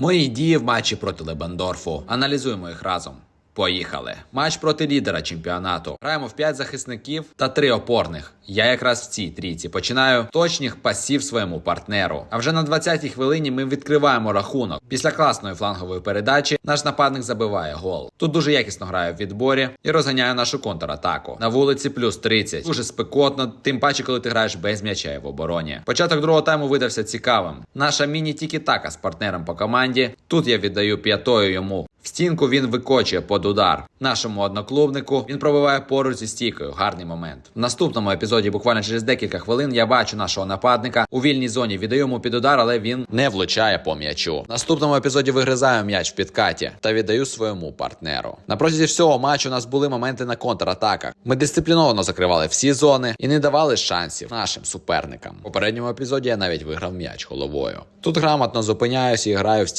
Мої дії в матчі проти Лебендорфу. Аналізуємо їх разом. Поїхали. Матч проти лідера чемпіонату. Граємо в 5 захисників та 3 опорних. Я якраз в цій трійці починаю точних пасів своєму партнеру. А вже на 20-й хвилині ми відкриваємо рахунок. Після класної флангової передачі наш нападник забиває гол. Тут дуже якісно граю в відборі і розганяю нашу контратаку. На вулиці плюс 30. Дуже спекотно, тим паче, коли ти граєш без м'яча і в обороні. Початок другого тайму видався цікавим. Наша міні-тікі-така з партнером по команді. Тут я віддаю п'ятою йому. В стінку він викочує под удар. Нашому одноклубнику він пробиває поруч зі стійкою. Гарний момент. В наступному епізоді, буквально через декілька хвилин, я бачу нашого нападника у вільній зоні. Віддаю йому під удар, але він не влучає по м'ячу. В наступному епізоді вигризаю м'яч в підкаті та віддаю своєму партнеру. На протязі всього матчу у нас були моменти на контратаках. Ми дисципліновано закривали всі зони і не давали шансів нашим суперникам. У попередньому епізоді я навіть виграв м'яч головою. Тут грамотно зупиняюсь і граю в